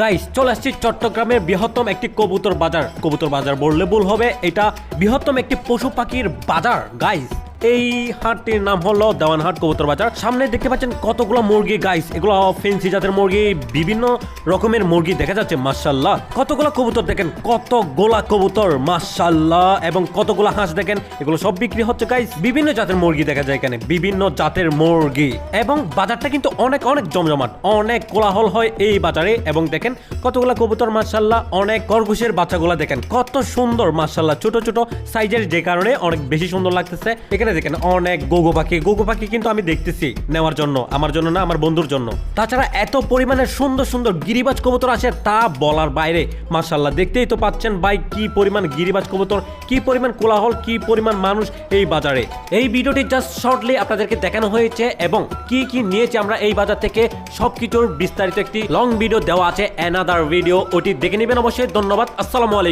Guys চলে আসছি চট্টগ্রামের বৃহত্তম একটি কবুতর বাজার। কবুতর বাজার বললে ভুল হবে, এটা বৃহত্তম একটি পশু পাখির বাজার। গাইস এই হাটটির নাম হলো দেওয়ানহাট কবুতর বাজার। সামনে দেখতে পাচ্ছেন কতগুলো মুরগি গাইস এগুলো ফেন্সি জাতের মুরগি, বিভিন্ন রকমের মুরগি দেখা যাচ্ছে মার্শাল্লাহ কতগুলো কবুতর দেখেন? কত গোলা কবুতর মার্শাল্লাহ এবং কতগুলো হাঁস দেখেন? এগুলো সব বিক্রি হচ্ছে গাইস বিভিন্ন জাতের মুরগি দেখা যায় এখানে, বিভিন্ন জাতের মুরগি। এবং বাজারটা কিন্তু অনেক অনেক জমজমাট, অনেক কোলাহল হয় এই বাজারে। এবং দেখেন, কতগুলো কবুতর মার্শাল্লাহ অনেক খরগোশের বাচ্চাগুলো দেখেন, কত সুন্দর মার্শাল্লাহ ছোট ছোট সাইজের যে কারণে অনেক বেশি সুন্দর লাগতেছে। এখানে দেখেন, অনেক গোগো পাখি। গোগো পাখি কিন্তু আমি দেখতেছি নেওয়ার জন্য, আমার জন্য না, আমার বন্ধুর জন্য। তাছাড়া এত পরিমাণের সুন্দর সুন্দর গিরিবাজ কবুতর আছে, তা বলার বাইরে মার্শাল্লাহ দেখতেই তো পাচ্ছেন ভাই কি পরিমাণ গিরিবাজ কবুতর, কি পরিমাণ কোলাহল, কি পরিমাণ মানুষ এই বাজারে। এই ভিডিওটি জাস্ট শর্টলি আপনাদেরকে দেখানো হয়েছে এবং কি কি নিয়েছে আমরা এই বাজার থেকে, সবকিছুর বিস্তারিত একটি লং ভিডিও দেওয়া আছে অ্যানাদার ভিডিও ওটি দেখে নেবেন অবশ্যই, ধন্যবাদ, আসসালামু আলাইকুম।